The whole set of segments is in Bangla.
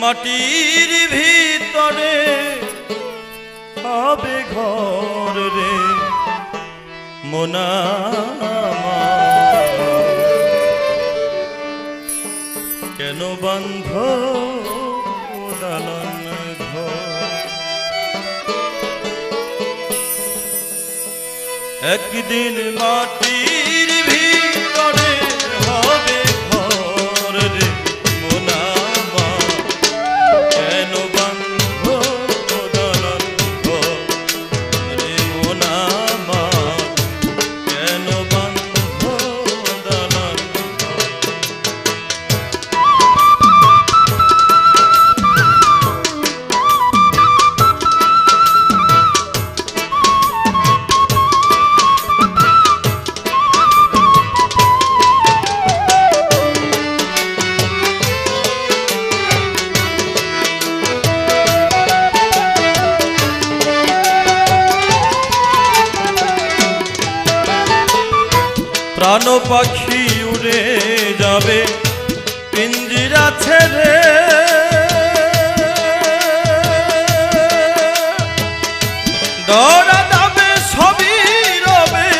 মাটির ভিতরে হবে ঘর রে মোনা কেন বন্ধ দালন একদিন মাটি পাখি উড়ে যাবে। পিঞ্জিরা ছেড়ে ধরা যাবে সবই রবে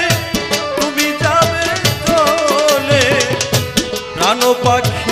তুমি যাবে চলে। প্রাণ পাখি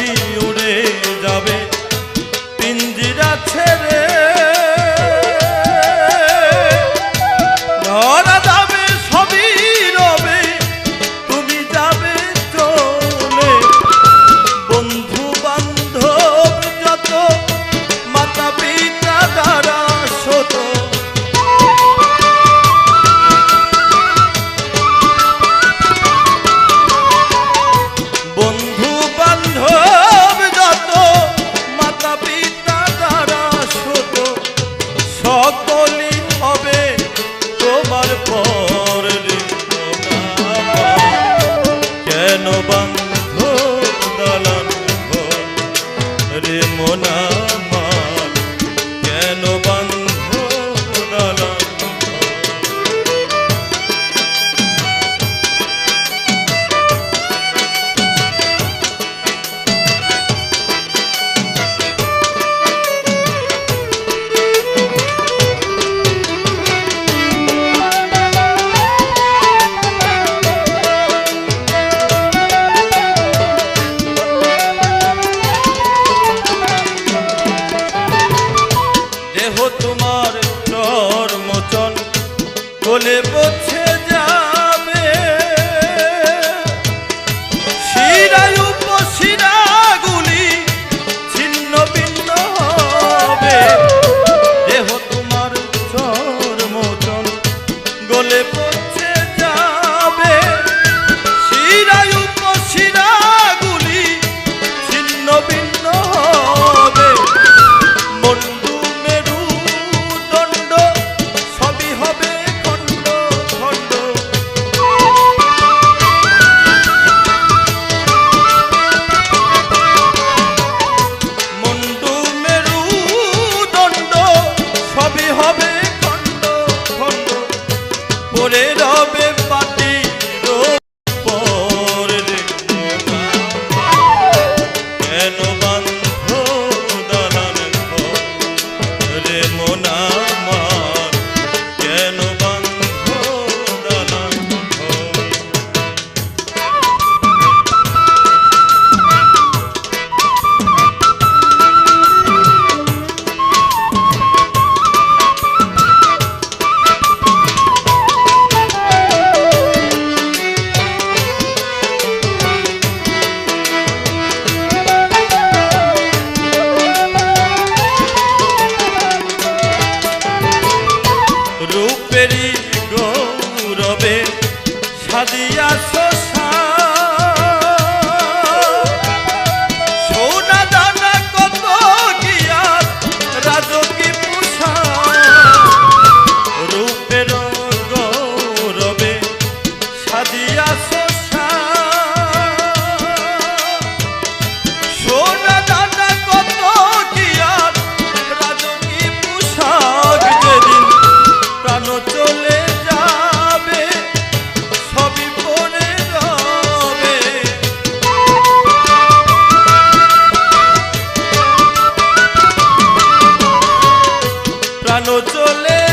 মনা বলে বোঝে যাবে। শিরায় উপশিরাগুলি ছিন্ন ভিন্ন হবে। দেহ তোমার চর্মচল গলে পচে যাবে। শিরায় উপশিরাগুলি ছিন্ন ভিন্ন জানো চলে